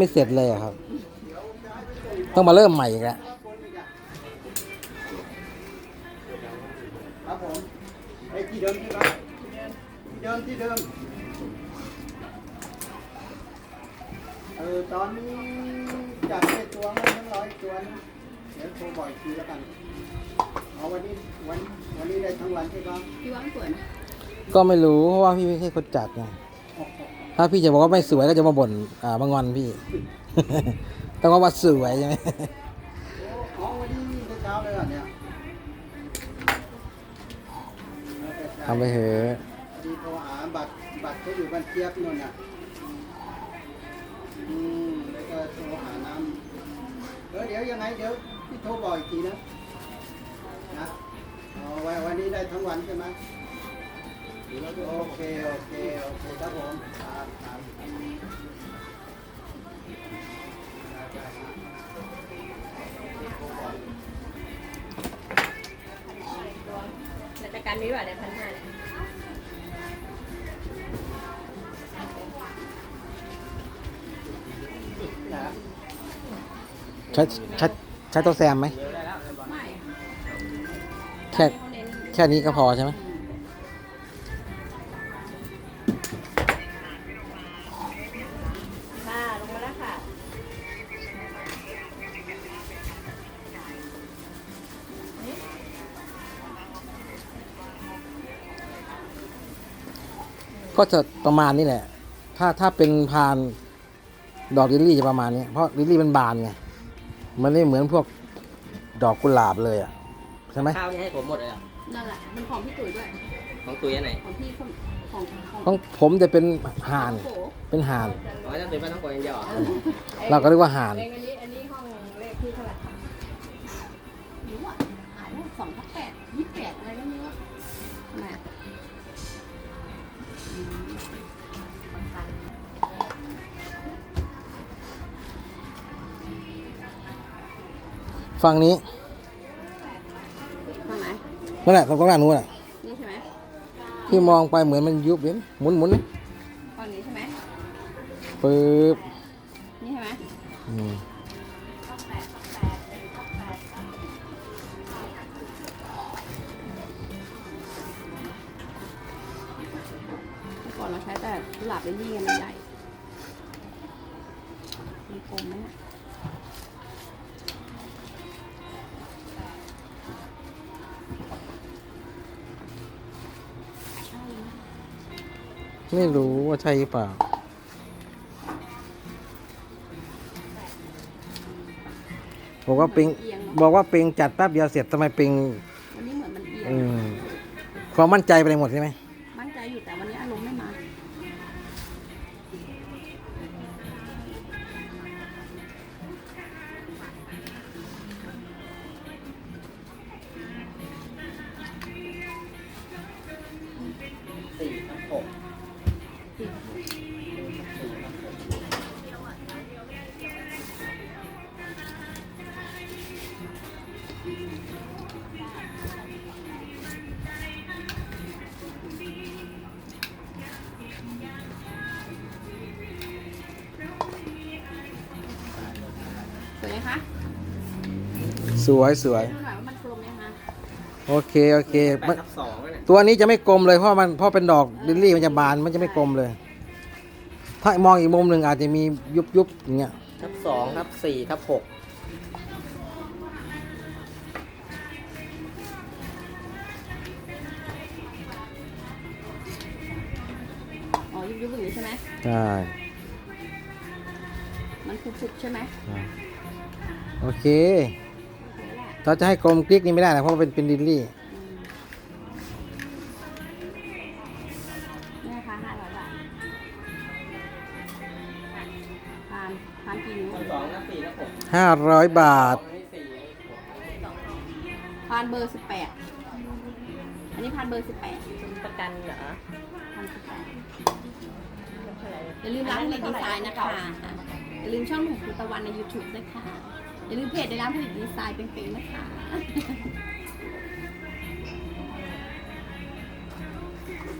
ไม่เสร็จเลยอะครับ ต้องมาเริ่มใหม่อีกแล้วครับผมไอ้ที่เดิมที่ครับที่เดิมที่เดิมเออตอนนี้จัดได้ตัวมันทั้งร้อยตัวนะเดี๋ยวโทรบ่อยทีแล้วกันเอาวันนี้วันวันนี้ได้ทั้งวันใช่ปะพี่ว่ามันสวยไหมก็ไม่รู้เพราะว่าพี่ไม่ใช่คนจัดไงโอ้โห ถ้าพี่จะบอกว่าไม่สวยก็จะมาบ่นอ่ามางอนพี่ ต้องว่าว่าสวยใช่ไหมอ๋อวันนี้วิ่งแต่เช้าเลยเหรอะเนี่ยทำไปเถอะดีโทรหาบัตรบัตรเขาอยู่บ้านเจี๊ยบนู่นน่ะอืมแล้วก็โทรหาน้ำเออเดี๋ยวยังไงเดี๋ยวพี่โทรบอกอีกทีนะนะเอาไว้วันนี้ได้ทั้งวันใช่ไหม โอเค โอเค โอเคครับผมครับครับแต่การนี้ว่าได้พันห้าเนี่ยใช้ใช้ใช้ตัวแซมไหม ไม่แค่ แค่นี้ก็พอใช่ไหมค่ ก็จะประมาณนี้แหละ ถ้าถ้าเป็นพานดอกลิลลี่จะประมาณนี้ เพราะลิลลี่มันบานไง มันไม่เหมือนพวกดอกกุหลาบเลยอะใช่ไหมข้าวนี่ให้ผมหมดเลยเหรอนั่นแหละมันของพี่ตุ๋ยด้วย ของตุ้ยอันไหนของพี่ของของของของผมจะเป็นห่านโอ้โหเป็นห่าน อ๋อจะตุ้ยบ้านต้องโกยอย่างเดียวเหรอเราก็เรียกว่าห่าน เองอันนี้อันนี้ห้องเลขที่เท่าไหร่รู้อะอ่านว่าสองทับแปดยี่สิบแปด ฝั่งนี้ข้างไหนนั่นแหละตรงกลางนู้นแหละนี่ใช่ไหมที่มองไปเหมือนมันยุบเห็นหมุนหมุนๆนะฝั่งนี้ใช่ไหมปึ๊บนี่ใช่ไหมอืมเมื่อก่อนเราใช้แต่กุหลาบเลนดี้ไงมันใหญ่มีคมไหมเนี่ย ไม่รู้ว่าใช่หรือเปล่า บอกว่าปิงเอียงเนอะบอกว่าปิงจัดแป๊บเดียวเสร็จทำไมปิงวันนี้เหมือนมันเอียง อืมความมั่นใจไปไหนหมดใช่ไหม ไหมคะสวยสวยดูหน่อยว่ามันกลมไหมคะโอเคโอเคแปมันดทับสองเนี่ยตัวนี้จะไม่กลมเลยเพราะมันเพราะเป็นดอกลิลลี่มันจะบานมันจะไม่กลมเลย ถ้ามองอีกมุมหนึ่งอาจจะมียุบยุบๆอย่างเงี้ยทับสองทับสี่ทับหกอ๋อยุบยุบๆอย่างนี้ใช่ไหมใช่มันฟุบๆใช่ไหม โอเคโอเคแหละเราจะให้กลมกลิกนี่ไม่ได้นะเพราะมันเป็นเป็นลิลลี่อืมนี่นะคะห้าร้อยบาททานทานกี่นิ้วทับสองทับสี่ทับหกห้าร้อยบาทอันนี้สี่อันนี้หกทานเบอร์สิบแปดอันนี้ทานเบอร์สิบแปดคุณประกันเหรอทานสิบแปดเท่าไหร่อย่าลืมร้านผลิตดีไซน์นะคะ อย่าลืมช่องหนุ่มภูตะวันใน YouTube นะคะ อย่าลืมเพจในร้านผลิตดีไซน์เป็นๆนะคะ